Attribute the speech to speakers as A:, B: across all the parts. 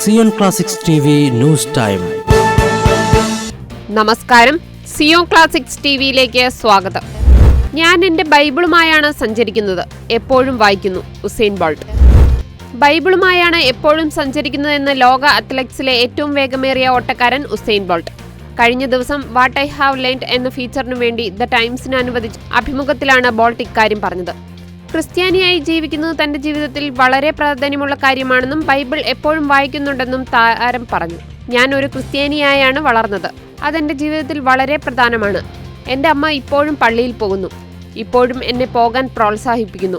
A: Zion classics news time.
B: നമസ്കാരം. Zion classics T വിയിലേക്ക് സ്വാഗതം. ഞാൻ എന്റെ ബൈബിളുമായാണ് സഞ്ചരിക്കുന്നത്. എപ്പോഴും വായിക്കുന്നു. Usain bolt. ബൈബിളുമായാണ് എപ്പോഴും സഞ്ചരിക്കുന്നതെന്ന് ലോക അത്ലറ്റിക്സിലെ ഏറ്റവും വേഗമേറിയ ഓട്ടക്കാരൻ ഉസൈൻ ബോൾട്ട്. കഴിഞ്ഞ ദിവസം വാട്ട് ഐ ഹാവ് ലേൺഡ് എന്ന ഫീച്ചറിനു വേണ്ടി ദ ടൈംസിന് അനുവദിച്ച അഭിമുഖത്തിലാണ് ബോൾട്ട് ഇക്കാര്യം പറഞ്ഞത്. ക്രിസ്ത്യാനിയായി ജീവിക്കുന്നത് തന്റെ ജീവിതത്തിൽ വളരെ പ്രാധാന്യമുള്ള കാര്യമാണെന്നും ബൈബിൾ എപ്പോഴും വായിക്കുന്നുണ്ടെന്നും താരം പറഞ്ഞു. ഞാൻ ഒരു ക്രിസ്ത്യാനിയായാണ് വളർന്നത്. അതെന്റെ ജീവിതത്തിൽ വളരെ പ്രധാനമാണ്. എന്റെ അമ്മ ഇപ്പോഴും പള്ളിയിൽ പോകുന്നു. ഇപ്പോഴും എന്നെ പോകാൻ പ്രോത്സാഹിപ്പിക്കുന്നു.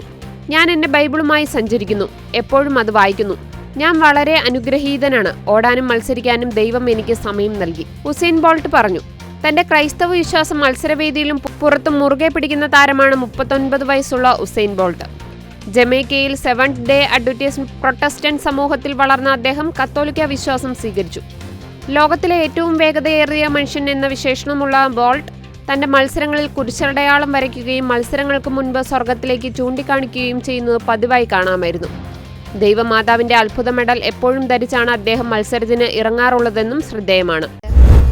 B: ഞാൻ എന്റെ ബൈബിളുമായി സഞ്ചരിക്കുന്നു. എപ്പോഴും അത് വായിക്കുന്നു. ഞാൻ വളരെ അനുഗ്രഹീതനാണ്. ഓടാനും മത്സരിക്കാനും ദൈവം എനിക്ക് സമയം നൽകി. ഹുസൈൻ ബോൾട്ട് പറഞ്ഞു. തന്റെ ക്രൈസ്തവ വിശ്വാസം മത്സരവേദിയിലും പുറത്തും മുറുകെ പിടിക്കുന്ന താരമാണ് മുപ്പത്തൊൻപത് വയസ്സുള്ള ഉസൈൻ ബോൾട്ട്. ജമൈക്കയിൽ സെവൻത് ഡേ അഡ്വറ്റീസ് പ്രൊട്ടസ്റ്റന്റ് സമൂഹത്തിൽ വളർന്ന അദ്ദേഹം കത്തോലിക്ക വിശ്വാസം സ്വീകരിച്ചു. ലോകത്തിലെ ഏറ്റവും വേഗതയേറിയ മനുഷ്യൻ എന്ന വിശേഷണമുള്ള ബോൾട്ട് തന്റെ മത്സരങ്ങളിൽ കുരിശടയാളം വരയ്ക്കുകയും മത്സരങ്ങൾക്ക് മുൻപ് സ്വർഗത്തിലേക്ക് ചൂണ്ടിക്കാണിക്കുകയും ചെയ്യുന്നത് പതിവായി കാണാമായിരുന്നു. ദൈവമാതാവിന്റെ അത്ഭുത മെഡൽ എപ്പോഴും ധരിച്ചാണ് അദ്ദേഹം മത്സരത്തിന് ഇറങ്ങാറുള്ളതെന്നും ശ്രദ്ധേയമാണ്.